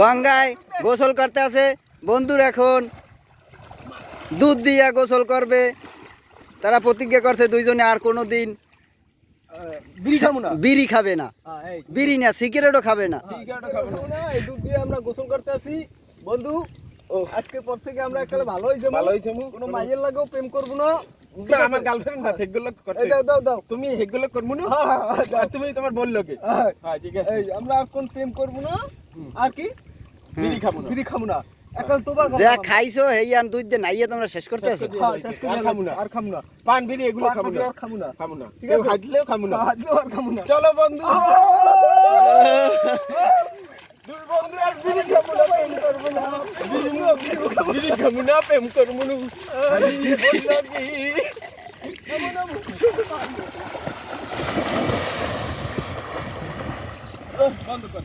গঙ্গায় গোসল করতে আছে বন্ধুর এখন দুধ দিয়া গোসল করবে। তারা প্রতিজ্ঞা করছে দুইজনে আর কোনো দিন বিড়ি খাব না? বিড়ি খাবে না। হ্যাঁ, বিড়ি না সিগারেটও খাবে না। দুধ দিয়ে আমরা গোসল করতে আসি। বন্ধু আজকে পর থেকে আমরা একেবারে ভালো হয়ে যাব ভালো হয়ে যাব। কোনো মাইয়ের লাগেও প্রেম করব না, আমার গার্লফ্রেন্ড না করতে দাও দাও দাও তুমি করব না হ্যাঁ, হ্যাঁ, হ্যাঁ, আর তুমি তোমার বলল কি হ্যাঁ, হ্যাঁ ঠিক আছে এই আমরা আর কোন প্রেম করব না আর কি বিড়ি খাব না বিড়ি খাব না এখন তোমার যা খাইছো দুধ দিয়ে নাইয়ে তোমরা শেষ করতে আছো হ্যাঁ, শেষ করে আর আর খাব না। আর খাব না পান বিড়ি এগুলো পান খাব না আর খাব না খাব না ঠিক কেউ আছে। হাজলেও খাব না হাজলেও আর খাব না চলো বন্ধু আর বিড়ি খাব না বিড়ি খাব না প্রেম করব না বলল কি বন্ধ কর